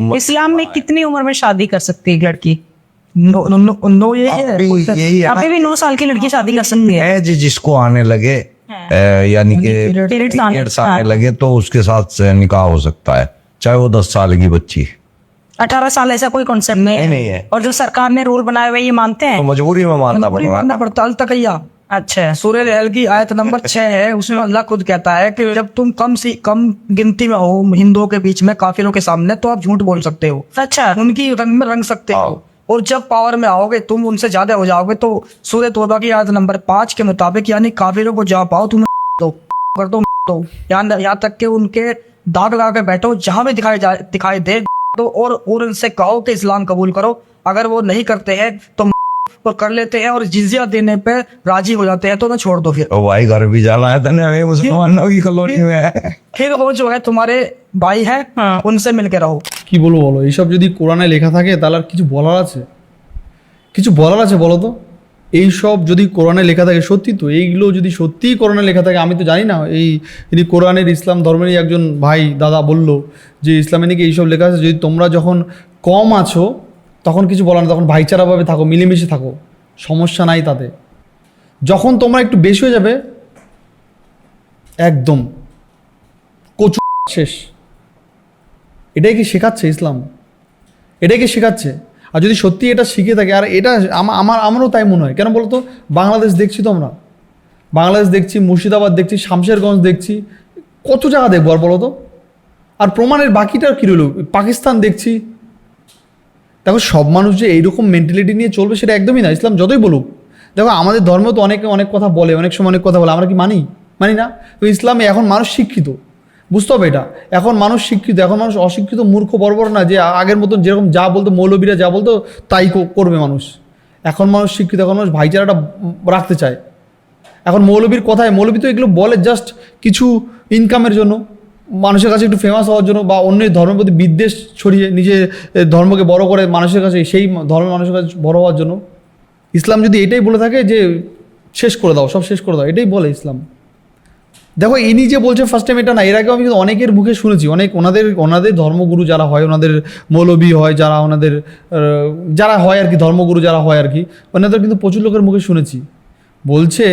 इस्लाम में कितनी उम्र में शादी कर सकती है एक लड़की? नो नो नो, नो ये है। अभी यही है अभी भी नौ साल की लड़की शादी कर सकती है। एज जिसको आने लगे हाँ। यानी कि Periods आने- हाँ। लगे तो उसके साथ से निकाह हो सकता है चाहे वो दस साल की बच्ची अठारह साल ऐसा कोई कॉन्सेप्ट नहीं नहीं, है। और जो सरकार ने रूल बनाए हुए ये मानते तो हैं मजबूरी में मानना पड़ता अल तकैया अच्छा। सूर्य रहल की आयत नंबर छह है उसमें अल्लाह खुद कहता है कि जब तुम कम सी कम गिनती में हो हिंदुओं के बीच में काफिरों के सामने तो आप झूठ बोल सकते हो। अच्छा। उनकी रंग में रंग सकते हो। और जब पावर में आओगे तुम उनसे ज़्यादा हो जाओगे तो सूर्य तौबा की आयत नंबर पाँच के मुताबिक यानी काफिरों को जा पाओ तुम दो कर दो दो। यहाँ यहाँ तक के उनके दाग लगा के बैठो जहाँ भी दिखाई जाए दिखाई दे दो। और और उनसे कहो कि इस्लाम कबूल करो। अगर वो नहीं करते हैं तो और कर लेते हैं और जिजिया देने पे राजी हो जाते हैं तो मैं छोड़ दो फिर तो भाई घर भी जाना है तने हमें मुसलमानों की कॉलोनी में है फिर वो जो है तुम्हारे भाई हैं हाँ। उनसे মিলকে রহো কি বলবো বলো এইসব যদি কোরআনে লেখা থাকে তাহলে আর কিছু বলার আছে কিছু বলার আছে বলো তো এইসব যদি কোরআনে লেখা থাকে সত্যি তো এইগুলো যদি সত্যিই কোরআনে লেখা থাকে আমি তো জানি না এই যদি কোরআনের ইসলাম ধর্মেরই একজন ভাই দাদা বলল যে ইসলামে নাকি এইসব লেখা আছে যদি তোমরা যখন কম আছো তখন কিছু বলার না তখন ভাইচারাভাবে থাকো, মিলেমিশে থাকো, সমস্যা নাই তাতে। যখন তোমরা একটু বেশি হয়ে যাবে, একদম কচু শেষ। এটাই কি শেখাচ্ছে ইসলাম? এটাই কি শেখাচ্ছে? আর যদি সত্যি এটা শিখে থাকে, আর এটা আমার, আমারও তাই মনে হয়। কেন বলো তো? বাংলাদেশ দেখছি তো আমরা। বাংলাদেশ দেখছি, মুর্শিদাবাদ দেখছি, শামশেরগঞ্জ দেখছি, কত জায়গা দেখব আর বলো তো? আর প্রমাণের বাকিটা কী রইল? পাকিস্তান দেখছি দেখো, সব মানুষ যে এইরকম মেন্টালিটি নিয়ে চলবে সেটা একদমই না। ইসলাম যতই বলুক। দেখো, আমাদের ধর্ম তো অনেকে অনেক কথা বলে, অনেক সময় অনেক কথা বলে। আমরা কি মানি? মানি না। তো ইসলামে এখন মানুষ শিক্ষিত। বুঝতে হবে এটা। এখন মানুষ শিক্ষিত। এখন মানুষ অশিক্ষিত, মূর্খ বর্বর না, যে আগের মতন যেরকম যা বলতো, মৌলবীরা যা বলতো, তাই করবে মানুষ। এখন মানুষ শিক্ষিত, এখন মানুষ ভাইচারাটা রাখতে চায়। এখন মৌলবীর কথায়, মৌলবী তো এগুলো বলে জাস্ট কিছু ইনকামের জন্য। মানুষের কাছে একটু ফেমাস হওয়ার জন্য বা অন্যের ধর্মের প্রতি বিদ্বেষ ছড়িয়ে নিজের ধর্মকে বড় করে মানুষের কাছে সেই ধর্মের মানুষের কাছে বড় হওয়ার জন্য। ইসলাম যদি এটাই বলে থাকে যে, শেষ করে দাও, সব শেষ করে দাও, এটাই বলে ইসলাম। দেখো, ইনি যে বলছে ফার্স্ট টাইম এটা না, এর আগেও আমি কিন্তু অনেকের মুখে শুনেছি, অনেক ওনাদের ওনাদের ধর্মগুরু যারা হয়, ওনাদের মৌলবী হয়, যারা ওনাদের যারা হয় আর কি, ধর্মগুরু যারা হয় আর কি, ওনাদের কিন্তু প্রচুর লোকের মুখে শুনেছি। বলছে,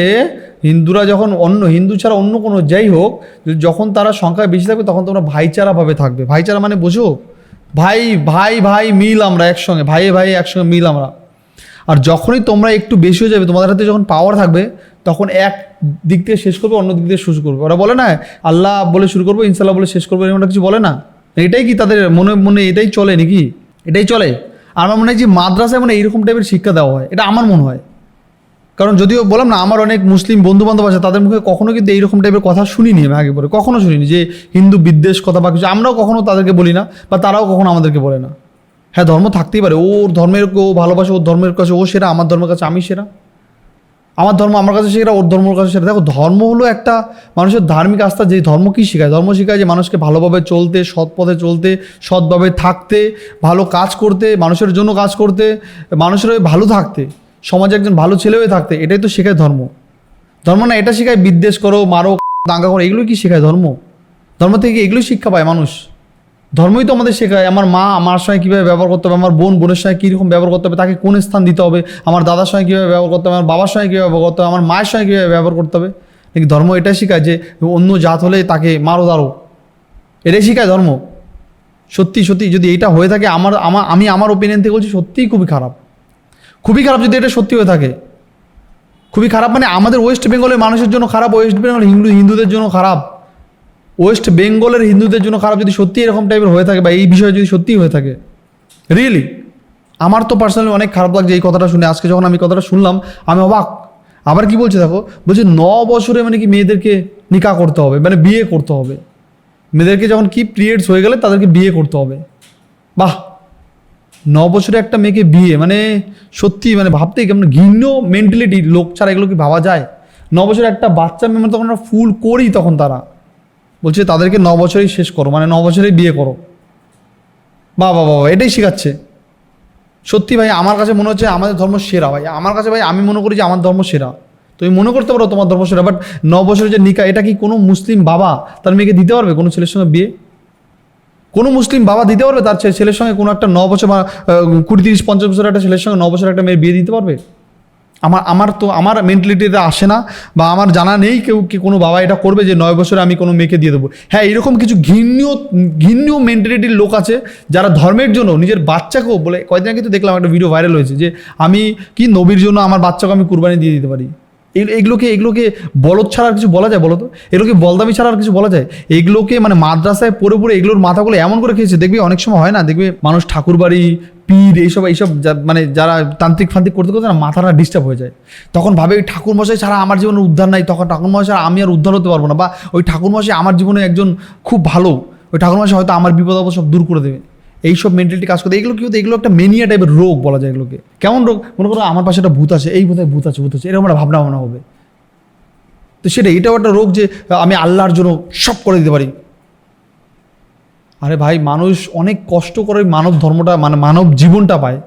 হিন্দুরা যখন অন্য, হিন্দু ছাড়া অন্য কোনো যাই হোক যখন তারা সংখ্যায় বেশি থাকবে, তখন তোমরা ভাইচারাভাবে থাকবে। ভাইচারা মানে বোঝো? ভাই ভাই ভাই, মিল আমরা একসঙ্গে ভাইয়ে ভাই, একসঙ্গে মিল আমরা। আর যখনই তোমরা একটু বেশি হয়ে যাবে, তোমাদের হাতে যখন পাওয়ার থাকবে, তখন এক দিক থেকে শেষ করবে, অন্য দিক থেকে শুরু করবে। ওরা বলে না, আল্লাহ বলে শুরু করব ইনশাল্লাহ বলে শেষ করব, এরকমটা কিছু বলে না। এটাই কি তাদের মনে মনে এটাই চলে নাকি? এটাই চলে? আমার মনে হয় যে মাদ্রাসায় মানে এইরকম টাইপের শিক্ষা দেওয়া হয়। এটা আমার মনে হয়। কারণ যদিও বললাম না, আমার অনেক মুসলিম বন্ধু বান্ধব আছে, তাদের মুখে কখনো কিন্তু এইরকম টাইপের কথা শুনিনি আমি আগে পরে, কখনো শুনিনি যে হিন্দু বিদ্বেষ কথা বা কিছু, আমরাও কখনো তাদেরকে বলি না, বা তারাও কখনো আমাদেরকে বলে না। হ্যাঁ ধর্ম থাকতেই পারে, ওর ধর্মের ও ভালোবাসে, ওর ধর্মের কাছে ও সেরা, আমার ধর্মের কাছে আমি সেরা। আমার ধর্ম আমার কাছে সেরা, ওর ধর্মের কাছে সেরা। দেখো, ধর্ম হলো একটা মানুষের ধার্মিক আস্থা, যে ধর্ম কী শেখায়? ধর্ম শেখায় যে মানুষকে ভালোভাবে চলতে, সৎ পথে চলতে, সৎভাবে থাকতে, ভালো কাজ করতে, মানুষের জন্য কাজ করতে, মানুষের ভালো থাকতে। সমাজে একজন ভালো ছেলে হয়ে থাকতে, এটাই তো শেখায় ধর্ম। ধর্ম না, এটা শেখায় বিদ্বেষ করো, মারো, দাঙ্গা করো এগুলো কি শেখায় ধর্ম? ধর্ম থেকে এগুলো শিক্ষা পায় মানুষ। ধর্মই তো আমাদের শেখায়, আমার মা আমার সঙ্গে কীভাবে ব্যবহার করতে হবে, আমার বোন বোনের সঙ্গে কীরকম ব্যবহার করতে হবে, তাকে কোন স্থান দিতে হবে, আমার দাদার সঙ্গে কীভাবে ব্যবহার করতে হবে, আমার বাবার সঙ্গে কীভাবে ব্যবহার করতে হবে, আমার মায়ের সঙ্গে কীভাবে ব্যবহার করতে হবে। কিন্তু ধর্ম এটা শেখায় যে অন্য জাত হলে তাকে মারো দাঁড়ো এটাই শেখায় ধর্ম। সত্যি সত্যি যদি এটা হয়ে থাকে, আমার আমার, আমি আমার ওপিনিয়ন থেকে বলছি, সত্যিই খুবই খারাপ। খুবই খারাপ যদি এটা সত্যি হয়ে থাকে। খুবই খারাপ মানে আমাদের ওয়েস্ট বেঙ্গলের মানুষের জন্য খারাপ ওয়েস্ট বেঙ্গল হিন্দু, হিন্দুদের জন্য খারাপ। ওয়েস্ট বেঙ্গলের হিন্দুদের জন্য খারাপ যদি সত্যি এরকম টাইপের হয়ে থাকে বা এই বিষয়ে যদি সত্যি হয়ে থাকে। রিয়েলি আমার তো পার্সোনালি অনেক খারাপ লাগছে এই কথাটা শুনে। আজকে যখন আমি কথাটা শুনলাম, আমি অবাক। আবার কি বলছে দেখো? বলছে ন বছরে মানে কি মেয়েদেরকে নিকা করতে হবে মানে বিয়ে করতে হবে। মেয়েদেরকে যখন কি পিরিয়ডস হয়ে গেলে তাদেরকে বিয়ে করতে হবে। বাহ! ন বছরে একটা মেয়েকে বিয়ে মানে সত্যি মানে ভাবতেই কেমন ঘৃণ্য মেন্টালিটি লোক ছাড়া এগুলো কি ভাবা যায়? ন বছরে একটা বাচ্চা মেয়ে মানে তখন ফুল করি তখন তারা। বলছে তাদেরকে ন বছরেই শেষ করো মানে ন বছরেই বিয়ে করো। বাবা বাবা, এটাই শেখাচ্ছে। সত্যি ভাই, আমার কাছে মনে হচ্ছে আমাদের ধর্ম সেরা ভাই। আমার কাছে ভাই, আমি মনে করি যে আমার ধর্ম সেরা। তুমি মনে করতে পারো তোমার ধর্ম সেরা বাট ন বছরের যে নিকা, এটা কি কোনো মুসলিম বাবা তার মেয়েকে দিতে পারবে কোনো ছেলের সঙ্গে বিয়ে? কোনো মুসলিম বাবা দিতে পারবে? তার ছেলের সঙ্গে কোনো একটা ন বছর বা কুড়ি তিরিশ পঞ্চাশ বছর একটা ছেলের সঙ্গে ন বছর একটা মেয়ে বিয়ে দিতে পারবে? আমার আমার তো, আমার মেন্টালিটিতে আসে না বা আমার জানা নেই কেউ কি কোনো বাবা এটা করবে যে নয় বছরে আমি কোনো মেয়েকে দিয়ে দেবো? হ্যাঁ এরকম কিছু ঘৃণ্য ঘৃণ্য মেন্টালিটির লোক আছে যারা ধর্মের জন্য, নিজের বাচ্চাকেও বলে, কয়েকদিন আগে তো দেখলাম একটা ভিডিও ভাইরাল হয়েছে যে আমি কি নবীর জন্য আমার বাচ্চাকে আমি কুরবানি দিয়ে দিতে পারি? এগুলোকে এগুলোকে বলদ ছাড়া আর কিছু বলা যায় বলো তো এগুলোকে বলদামি ছাড়া আর কিছু বলা যায়? এগুলোকে মানে মাদ্রাসায় পড়ে পড়ে এগুলোর মাথাগুলো এমন করে খেয়েছে, দেখবি অনেক সময় হয় না? দেখবে মানুষ ঠাকুরবাড়ি, পীর এইসব এইসব মানে যারা তান্ত্রিক ফান্ত্রিক করতে করতে না মাথাটা ডিস্টার্ব হয়ে যায়। তখন ভাবে ওই ঠাকুর মশাই ছাড়া আমার জীবনে উদ্ধার নাই, তখন ঠাকুর মশাই ছাড়া আমি আর উদ্ধার হতে পারব না। বা ওই ঠাকুর মশাই আমার জীবনে একজন খুব ভালো, ওই ঠাকুর মশাই হয়তো আমার বিপদ আপদ সব দূর করে দেবে। এইসব মেন্টালিটি কাজ করতে এগুলো কি হতো এগুলো একটা মেনিয়া টাইপের রোগ বলা যায় এগুলোকে। কেমন রোগ? মনে করো আমার পাশে একটা ভূত আছে, এই বোধহয় ভূত আছে ভূত আছে। এরকম একটা ভাবনা ভাবনা হবে। তো সেটা এটাও একটা রোগ যে আমি আল্লাহর জন্য সব করে দিতে পারি। আরে ভাই, মানুষ অনেক কষ্ট করে মানব ধর্মটা মানে মানব জীবনটা পায়।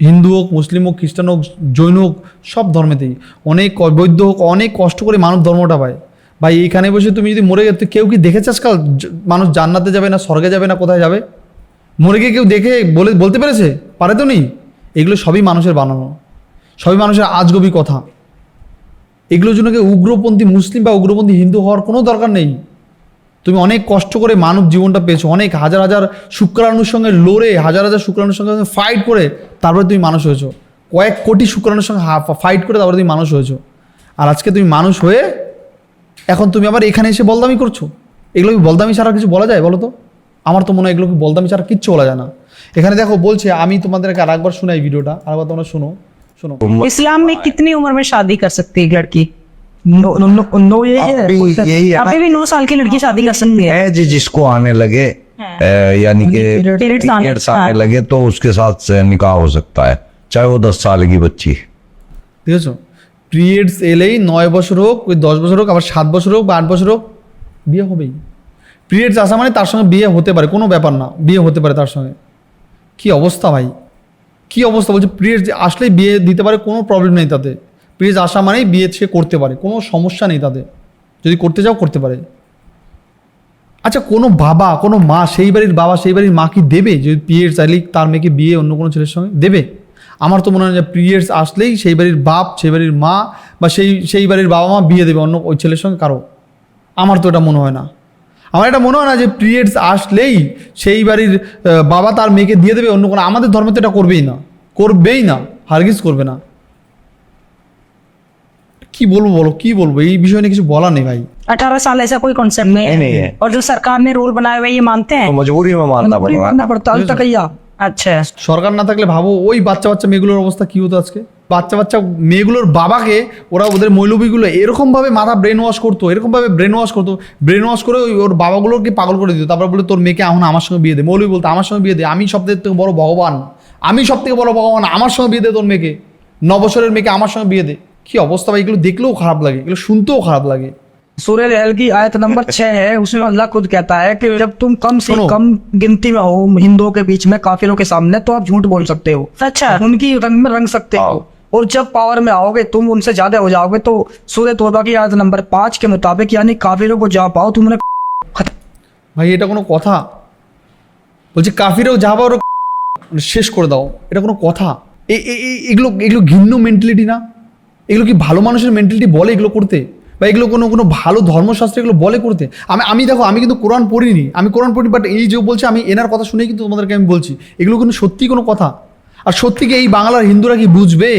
হিন্দু হোক, মুসলিম হোক, খ্রিস্টান হোক, জৈন হোক, সব ধর্মেতেই। অনেক বৌদ্ধ হোক, অনেক কষ্ট করে মানব ধর্মটা পায়। ভাই এইখানে বসে তুমি যদি মরে গেলে কেউ কি দেখেছিস কাল মানুষ জান্নাতে যাবে না, স্বর্গে যাবে না, কোথায় যাবে? মরে গিয়ে কেউ দেখে বলে, বলতে পেরেছে? পারে তো নেই। এগুলো সবই মানুষের বানানো। সবই মানুষের আজগবি কথা। এগুলোর জন্য কেউ উগ্রপন্থী মুসলিম বা উগ্রপন্থী হিন্দু হওয়ার কোনো দরকার নেই? তুমি অনেক কষ্ট করে মানব জীবনটা পেয়েছ, অনেক হাজার হাজার শুক্রাণুর সঙ্গে লড়ে, হাজার হাজার শুক্রাণুর সঙ্গে ফাইট করে, তারপরে তুমি মানুষ হয়েছো। কয়েক কোটি শুক্রাণুর সঙ্গে ফাইট করে তারপরে তুমি মানুষ হয়েছো। আর আজকে তুমি মানুষ হয়ে এখন তুমি আবার এখানে এসে বলদামি করছ। এগুলো বলদামি ছাড়া কিছু বলা যায় বলো তো? আমার তো মনে হয় এগুলো কি বলদামি ছাড়া কিচ্ছু বলা যায় না এখানে দেখো বলছে আমি তোমাদেরকে আর একবার শোনাই ভিডিওটা আরেকবার তোমরা শোনো শোনো इस्लाम में कितनी उम्र में शादी कर सकती है एक लड़की नो नो नो, नो ये है अभी यही है अभी भी नौ साल की लड़की शादी कर सकती है एज जिसको आने लगे हाँ। अ, यानी कि Periods आने- periods आने हाँ। लगे तो उसके साथ से निकाह हो सकता है चाहे वो दस साल की बच्ची ঠিক আছে পিরিয়ডস এলেই নয় বছর হোক ওই দশ বছর হোক আবার সাত বছর হোক বা আট বছর হোক বিয়ে হবেই পিরিয়ডস আসা মানে তার সঙ্গে বিয়ে হতে পারে, কোনো ব্যাপার না, বিয়ে হতে পারে তার সঙ্গে। কি অবস্থা ভাই? কি অবস্থা বলছে পিরিয়ডস আসলেই বিয়ে দিতে পারে কোনো প্রবলেম নেই তাতে। পিরিয়ডস আসা মানেই বিয়ে সে করতে পারে, কোনো সমস্যা নেই তাতে। যদি করতে চাও, করতে পারে। আচ্ছা কোনো বাবা, কোনো মা, সেই বাড়ির বাবা, সেই বাড়ির মা কি দেবে? যদি পিরিয়ডস চাইলেই তার মেয়েকে বিয়ে অন্য কোনো ছেলের সঙ্গে দেবে? আমার তো মনে হয় যে পিরিয়ডস আসলেই সেই বাড়ির বাপ, সেই বাড়ির মা বা সেই সেই বাড়ির বাবা মা বিয়ে দেবে অন্য ওই ছেলের সঙ্গে কারও। আমার তো এটা মনে হয় না। আমার এটা মনে হয় না যে পিরিয়ডস আসলেই সেই বাড়ির আহ, বাবা তার মেয়েকে দিয়ে দেবে অন্য কোনো আমাদের ধর্মে তো এটা করবেই না করবেই না হারগিজ করবে না কি বলবো বলো কি বলবো এই বিষয় নিয়ে কিছু বলার নেই भाई अठारह साल ऐसा कोई कॉन्सेप्ट नहीं नहीं, नहीं है। और जो सरकार ने रूल बनाए हुए ये मानते तो हैं मजबूरी में मानना पूरी पड़ेगा मानना पड़ता है तकैया আচ্ছা। সরকার না থাকলে ভাবো, ওই বাচ্চা বাচ্চা মেয়েগুলোর অবস্থা কি হতো আজকে? বাচ্চা বাচ্চা মেয়েগুলোর বাবাকে ওরা ওদের মৌলবীগুলো এরকমভাবে মাথা ব্রেন ওয়াশ করতো, এরকমভাবে ব্রেন ওয়াশ করতো ব্রেন ওয়াশ করে ওই ওর বাবাগুলোকে পাগল করে দিত। তারপর বলে তোর মেয়েকে এখন আমার সঙ্গে বিয়ে দে। মৌলবী বলতো, আমার সঙ্গে বিয়ে দে, আমি সব থেকে বড় ভগবান। আমি সব থেকে বড় ভগবান, আমার সঙ্গে বিয়ে দে তোর মেয়েকে। নবছরের মেয়েকে আমার সঙ্গে বিয়ে দে। কী অবস্থা ভাই, এগুলো দেখলেও খারাপ লাগে, এগুলো শুনতেও খারাপ লাগে। सूर्य लहल की आयत नंबर छह है उसमें अल्लाह खुद कहता है कि जब तुम कम से सुनो। कम गिनती में हो हिंदुओं के बीच में काफिरों के सामने तो आप झूठ बोल सकते हो अच्छा उनकी रंग में रंग सकते हो और जब पावर में आओगे तुम उनसे ज्यादा हो जाओगे तो सूर्य तौबा की आयत नंबर पाँच के मुताबिक यानी काफिरों को जा पाओ तुमने खत्म ভাই এটা কোনো কথা বলছি কাফিরেও যা পারো শেষ করে দাও এটা কোনো কথা এ- এ- এ- এগুলো এগুলো ঘিন্ন মেন্টালিটি না এগুলো কি ভালো মানুষের মেন্টালিটি বলে এগুলো করতে বা এগুলো কোনো কোনো ভালো ধর্মশাস্ত্র এগুলো বলে করতে। আমি আমি দেখো, আমি কিন্তু কোরআন পড়িনি। আমি কোরআন পড়ি বাট এই যে বলছে, আমি এনার কথা শুনেই কিন্তু তোমাদেরকে আমি বলছি, এগুলো কিন্তু সত্যি কোনো কথা? আর সত্যি কি এই বাংলার হিন্দুরা কি বুঝবে?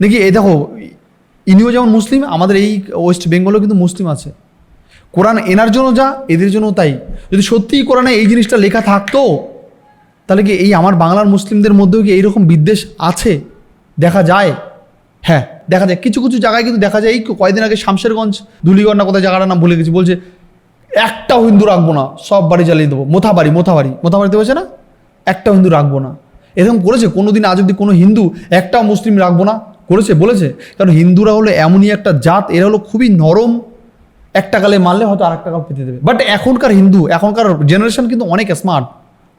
নাকি এই দেখো, ইনিও যেমন মুসলিম, আমাদের এই ওয়েস্ট বেঙ্গলেও কিন্তু মুসলিম আছে। কোরআন এনার জন্য যা, এদের জন্য তাই। যদি সত্যিই কোরআনে এই জিনিসটা লেখা থাকতো, তাহলে কি এই আমার বাংলার মুসলিমদের মধ্যেও কি এইরকম বিদ্বেষ আছে? দেখা যায়। হ্যাঁ দেখা যায় কিছু কিছু জায়গায় কিন্তু দেখা যায় এই কয়েকদিন আগে শামশেরগঞ্জ ধুলিগড় না কোথায় জায়গাটার নাম ভুলে গেছি, বলছে, একটাও হিন্দু রাখব না, সব বাড়ি জ্বালিয়ে দেবো। মোথাবাড়ি মোথাবাড়ি, মোথাবাড়িতে বলছে না? একটাও হিন্দু রাখব না। এরকম করেছে কোনো দিন আজ অব্দি কোনো হিন্দু একটাও মুসলিম রাখব না, করেছে, বলেছে। কারণ হিন্দুরা হলো এমনই একটা জাত, এরা হলো খুবই নরম, একটা গালে মারলে হয়তো আর একটা গাল পেতে দেবে। বাট এখনকার হিন্দু, এখনকার জেনারেশন কিন্তু অনেক স্মার্ট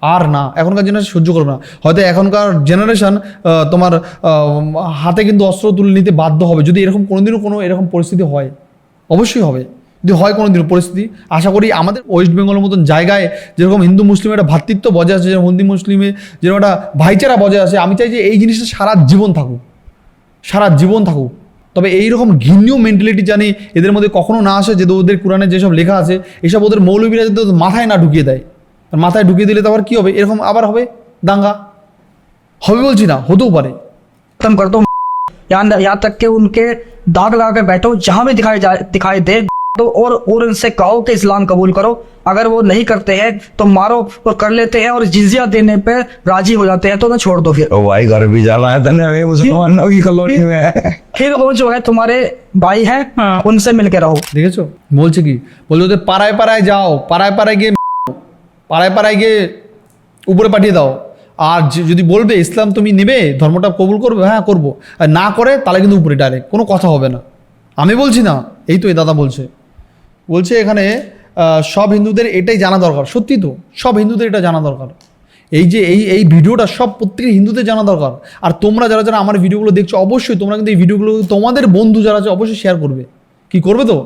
আর না, এখনকার জেনারেশন সহ্য করবে না। হয়তো এখনকার জেনারেশন তোমার হাতে কিন্তু অস্ত্র তুলে নিতে বাধ্য হবে। যদি এরকম কোনোদিনও কোনো এরকম পরিস্থিতি হয়, অবশ্যই হবে। যদি হয় কোনো দিন পরিস্থিতি, আশা করি আমাদের ওয়েস্ট বেঙ্গলের মতন জায়গায় যেরকম হিন্দু মুসলিমের একটা ভ্রাতৃত্ব বজায় আছে, যেরকম হিন্দু মুসলিমে যেরকম একটা ভাইচারা বজায় আছে, আমি চাই যে এই জিনিসটা সারা জীবন থাকুক। সারা জীবন থাকুক। তবে এইরকম ঘিন্নীয় মেন্টালিটি জানি এদের মধ্যে কখনো না আসে, যে ওদের কোরআনে যেসব লেখা আছে, এসব ওদের মৌলবীরা ওদের মাথায় না ঢুকিয়ে দেয় মাথায় ঢুকিয়ে দিলে তো আবার কী হবে এরকম আবার হবে দাঙ্গা হবে বলছি না হতেও পারে खत्म कर दो यहाँ यहाँ तक कि उनके दाग लगा कर बैठो जहाँ भी दिखाई जाए दिखाई दे तो और और उनसे कहो कि इस्लाम कबूल करो अगर वो नहीं करते हैं तो मारो और कर लेते हैं और जिजिया देने पे राजी हो जाते हैं तो उन्हें छोड़ दो फिर तो भाई घर भी जाना है तने अभी मुसलमानों की कॉलोनी में फिर वो जो है तुम्हारे भाई हैं हाँ। उनसे मिल के रहो দেখেছো বলছে কি বলছে ওদের পাড়ায় পাড়ায় যাও পাড়ায় পাড়ায় গিয়ে পাড়ায় পাড়ায় গিয়ে উপরে পাঠিয়ে দাও। আর যদি বলবে, ইসলাম তুমি নেবে, ধর্মটা কবুল করবে হ্যাঁ করব। আর না করে, তাহলে কিন্তু উপরে ডাইরেক্ট কোনো কথা হবে না। আমি বলছি না, এই তো এই দাদা বলছে। বলছে এখানে সব হিন্দুদের এটাই জানা দরকার। সত্যি তো, সব হিন্দুদের এটা জানা দরকার। এই যে, এই এই ভিডিওটা সব প্রত্যেকের হিন্দুদের জানা দরকার। আর তোমরা যারা যারা আমার ভিডিওগুলো দেখছ, অবশ্যই তোমরা কিন্তু এই ভিডিওগুলো তোমাদের বন্ধু যারা আছে, অবশ্যই শেয়ার করবে। কি করবে তো?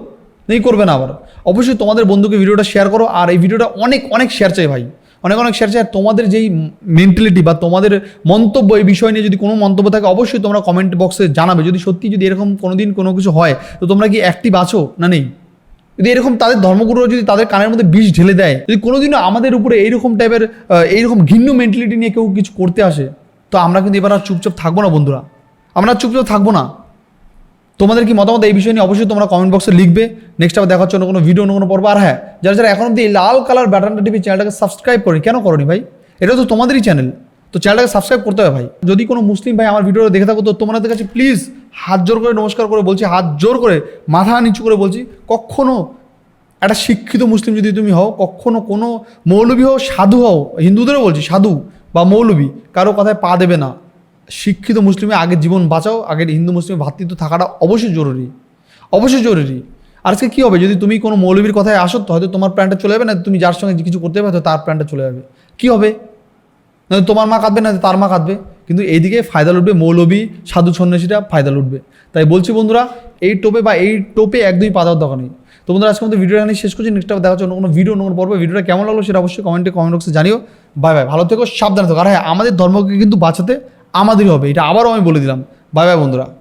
নেই, করবে না আবার। অবশ্যই তোমাদের বন্ধুকে ভিডিওটা শেয়ার করো, আর এই ভিডিওটা অনেক অনেক শেয়ার চাই ভাই। অনেক অনেক শেয়ার চাই, আর তোমাদের যেই মেন্টালিটি বা তোমাদের মন্তব্য এই বিষয় নিয়ে যদি কোনো মন্তব্য থাকে, অবশ্যই তোমরা কমেন্ট বক্সে জানাবে। যদি সত্যি যদি এরকম কোনো দিন কোনো কিছু হয়, তো তোমরা কি অ্যাক্টিভ আছো না নেই? যদি এরকম তাদের ধর্মগুরুরা যদি তাদের কানের মধ্যে বিষ ঢেলে দেয়, যদি কোনোদিনও আমাদের উপরে এইরকম টাইপের এইরকম ঘিন্ন মেন্টালিটি নিয়ে কেউ কিছু করতে আসে, তো আমরা কিন্তু এবার আর চুপচাপ থাকব না বন্ধুরা। আমরা চুপচাপ থাকব না। তোমাদের কি মতামত এই বিষয় নিয়ে অবশ্যই তোমরা কমেন্ট বক্সে লিখবে। নেক্সট আবার দেখার জন্য কোনো ভিডিও অন্য কোনো পর্ব। আর হ্যাঁ যারা যারা এখন অব্দি লাল কালার ব্যাটানটা টিভি চ্যানেলটাকে সাবস্ক্রাইব করি কেন করনি ভাই? এটা তো তোমাদেরই চ্যানেল তো চ্যানেলটাকে সাবস্ক্রাইব করতে হবে ভাই। যদি কোনো মুসলিম ভাই আমার ভিডিওটা দেখে থাকো, তো তোমাদের কাছে প্লিজ হাত জোর করে নমস্কার করে বলছি, হাত জোর করে মাথা নিচু করে বলছি, কখনো একটা শিক্ষিত মুসলিম যদি তুমি হও, কখনো কোনো মৌলবী হও, সাধু হও, হিন্দুদেরও বলছি, সাধু বা মৌলবী, কারও কথায় পা দেবে না। শিক্ষিত মুসলিমে আগে জীবন বাঁচাও, আগের হিন্দু মুসলিমের ভাতৃত্ব থাকাটা অবশ্যই জরুরি অবশ্যই জরুরি। আজকে কী হবে? যদি তুমি কোনো মৌলবীর কথায় আসো, তো হয়তো তোমার প্ল্যানটা চলে যাবে, না তুমি যার সঙ্গে কিছু করতে পারো তার প্ল্যানটা চলে যাবে। কী হবে? না তোমার মা কাঁদবে, না তার মা কাঁদবে। কিন্তু এইদিকে ফায়দা লুটবে মৌলবী সাধু সন্ন্যাসীরা ফায়দা লুটবে। তাই বলছি বন্ধুরা, এই টোপে বা এই টোপে একদমই পা দেওয়ার দরকার নেই। তো বন্ধুরা আজকে আমাদের ভিডিওটা এখানে শেষ করছি। নেক্সট দেখা হচ্ছে কোনো ভিডিও অন্য পর্ব। ভিডিওটা কেমন লাগল সেটা অবশ্যই কমেন্টে কমেন্ট বক্সে জানিও। বাই বাই ভালো থেকো, সাবধানে থেকো। আর হ্যাঁ আমাদের ধর্মকে কিন্তু বাঁচাতে আমাদেরই হবে। এটা আবারও আমি বলে দিলাম। বাই বাই বন্ধুরা।